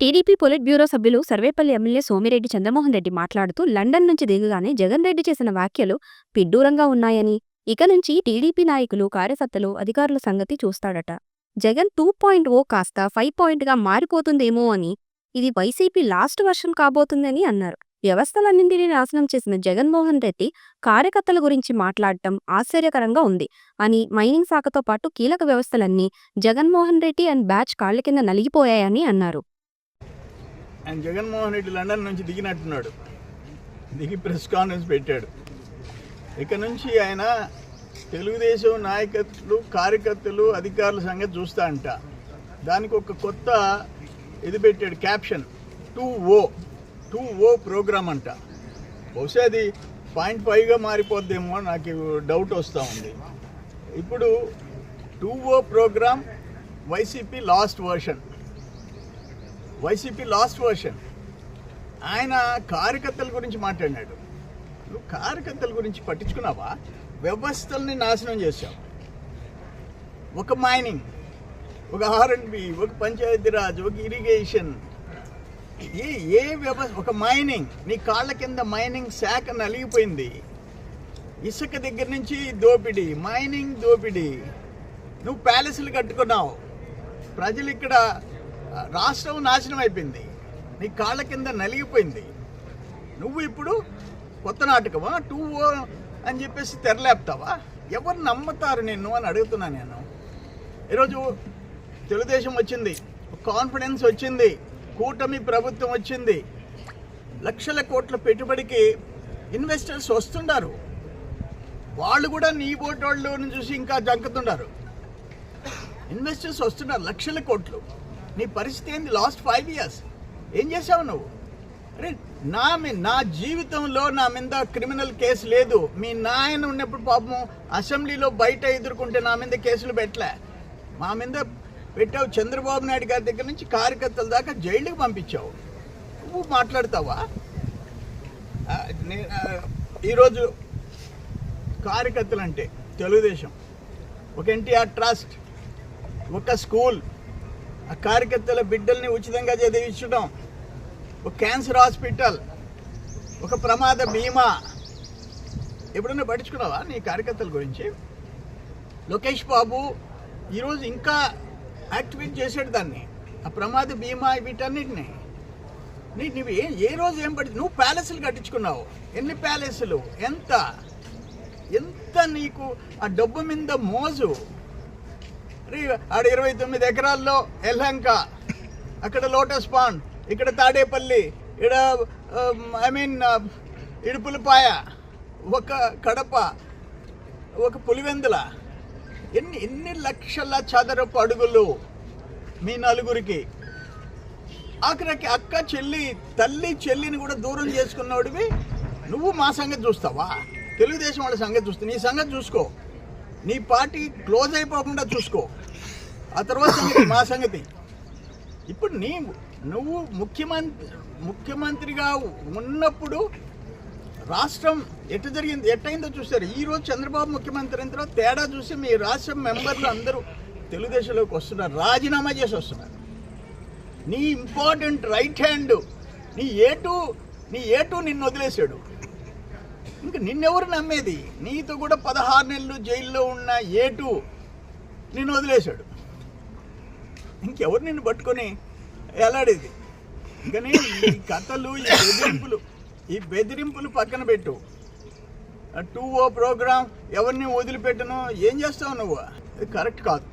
TDP polit bureau సభ్యులు Sarvepalli MLA Somireddy Chandramohan Reddy మాట్లాడుతూ London నుంచి దిగగానే జగన్ రెడ్డి చేసిన వ్యాఖ్యలు పిడ్డూరంగా ఉన్నాయని ఇక నుంచి టీడీపీ నాయకులు కార్యకర్తలు అధికారుల సంగతి చూస్తాడట. జగన్ టూ పాయింట్ ఓ కాస్త ఫైవ్ పాయింట్గా మారిపోతుందేమో అని ఇది వైసీపీ లాస్ట్ వర్షన్ కాబోతుందని అన్నారు. వ్యవస్థలన్నింటినీ నాశనం చేసిన జగన్మోహన్ రెడ్డి కార్యకర్తల గురించి మాట్లాడటం ఆశ్చర్యకరంగా ఉంది అని మైనింగ్ శాఖతో పాటు కీలక వ్యవస్థలన్నీ జగన్మోహన్ రెడ్డి అండ్ బ్యాచ్ కాళ్ళ కింద నలిగిపోయాయని అన్నారు. అండ్ జగన్మోహన్ రెడ్డి లండన్ నుంచి దిగినట్టున్నాడు. దిగి ప్రెస్ కాన్ఫరెన్స్ పెట్టాడు. ఇక నుంచి ఆయన తెలుగుదేశం నాయకత్వం కార్యకర్తలు అధికారుల సంగతి చూస్తా అంట. దానికి ఒక కొత్త ఇది పెట్టాడు caption. Two O. Two O programme అంట. బహుశా అది పాయింట్ ఫైవ్గా మారిపోద్దేమో నాకు డౌట్ వస్తూ ఉంది. ఇప్పుడు two O programme YCP last version. YCP last version. ఆయన కార్యకర్తల గురించి మాట్లాడినాడు. నువ్వు కార్యకర్తల గురించి పట్టించుకున్నావా? వ్యవస్థల్ని నాశనం చేశావు. ఒక మైనింగ్ ఒక ఆర్ఎండ్బి ఒక పంచాయతీరాజ్ ఒక ఇరిగేషన్. ఏ ఏ వ్యవస్థ ఒక మైనింగ్ నీ కాళ్ళ కింద మైనింగ్ శాఖ నలిగిపోయింది. ఇసుక దగ్గర నుంచి దోపిడీ మైనింగ్ దోపిడీ. నువ్వు ప్యాలెస్లు కట్టుకున్నావు. ప్రజలు ఇక్కడ రాష్ట్రం నాశనం అయిపోయింది. నీ కాళ్ళ కింద నలిగిపోయింది. నువ్వు ఇప్పుడు కొత్త నాటకమా? టూ ఓ అని చెప్పేసి తెరలేపుతావా? ఎవరు నమ్ముతారు నిన్ను అని అడుగుతున్నా నేను. ఈరోజు తెలుగుదేశం వచ్చింది. కాన్ఫిడెన్స్ వచ్చింది. కూటమి ప్రభుత్వం వచ్చింది. లక్షల కోట్ల పెట్టుబడికి ఇన్వెస్టర్స్ వస్తుండారు. వాళ్ళు కూడా నీ ఓటోళ్ళని చూసి ఇంకా జంకుతుండారు. ఇన్వెస్టర్స్ వస్తున్నారు లక్షల కోట్లు. నీ పరిస్థితి ఏంది? లాస్ట్ ఫైవ్ ఇయర్స్ ఏం చేసావు నువ్వు? అరే నా మీ నా జీవితంలో నా మీద క్రిమినల్ కేసు లేదు. మీ నాయన ఉన్నప్పుడు పాపము అసెంబ్లీలో బయట ఎదుర్కొంటే నా మీద కేసులు పెట్టలే. మా మీద పెట్టావు చంద్రబాబు నాయుడు గారి దగ్గర నుంచి కార్యకర్తల దాకా జైలుకి పంపించావు. నువ్వు మాట్లాడతావా? ఈరోజు కార్యకర్తలు అంటే తెలుగుదేశం. ఒక ఎన్టీఆర్ ట్రస్ట్ ఒక స్కూల్ ఆ కార్యకర్తల బిడ్డల్ని ఉచితంగా చదివించడం ఒక క్యాన్సర్ హాస్పిటల్ ఒక ప్రమాద బీమా. ఎప్పుడన్నా పట్టించుకున్నావా నీ కార్యకర్తల గురించి? లోకేష్ బాబు ఈరోజు ఇంకా యాక్టివేట్ చేసాడు దాన్ని. ఆ ప్రమాద బీమా వీటన్నిటిని. నీ నువ్వు ఏ ఏ రోజు ఏం పడి నువ్వు ప్యాలెస్లు కట్టించుకున్నావు. ఎన్ని ప్యాలెస్లు? ఎంత? ఎంత నీకు ఆ డబ్బు మీద మోజు? ఆడ ఇరవై తొమ్మిది ఎకరాల్లో ఎల్హంక అక్కడ లోటస్ పాండ్ ఇక్కడ తాడేపల్లి ఇక్కడ um, I mean uh, Idupulapaya ఒక కడప ఒక పులివెందుల. ఎన్ని ఎన్ని లక్షల చదరపు అడుగులు మీ నలుగురికి? ఆఖరికి అక్క చెల్లి తల్లి చెల్లిని కూడా దూరం చేసుకున్నవాడివి నువ్వు మా సంగతి చూస్తావా? తెలుగుదేశం వాళ్ళ సంగతి చూస్తా. నీ సంగతి చూసుకో. నీ పార్టీ క్లోజ్ అయిపోకుండా చూసుకో. ఆ తర్వాత మా సంగతి. ఇప్పుడు నీ నువ్వు ముఖ్యమంత్రి ముఖ్యమంత్రిగా ఉన్నప్పుడు రాష్ట్రం ఎట్టు జరిగింది ఎట్టయిందో చూశారు. ఈరోజు చంద్రబాబు ముఖ్యమంత్రి అయిన తర్వాత తేడా చూసి మీ రాష్ట్రం మెంబర్లు అందరూ తెలుగుదేశంలోకి వస్తున్నారు రాజీనామా చేసి వస్తున్నారు. నీ ఇంపార్టెంట్ రైట్ హ్యాండ్ నీ ఏటు నీ ఏటు నిన్ను వదిలేశాడు. ఇంకా నిన్నెవరు నమ్మేది? నీతో కూడా పదహారు నెలలు జైల్లో ఉన్న ఏటు నిన్ను వదిలేశాడు. ఇంకెవరు నిన్ను పట్టుకొని ఎలాడేది? కానీ ఈ కథలు ఈ బెదిరింపులు ఈ బెదిరింపులు పక్కన పెట్టు. టూ ఓ ప్రోగ్రామ్ ఎవరిని వదిలిపెట్టను? ఏం చేస్తావు నువ్వు? కరెక్ట్ కాదు.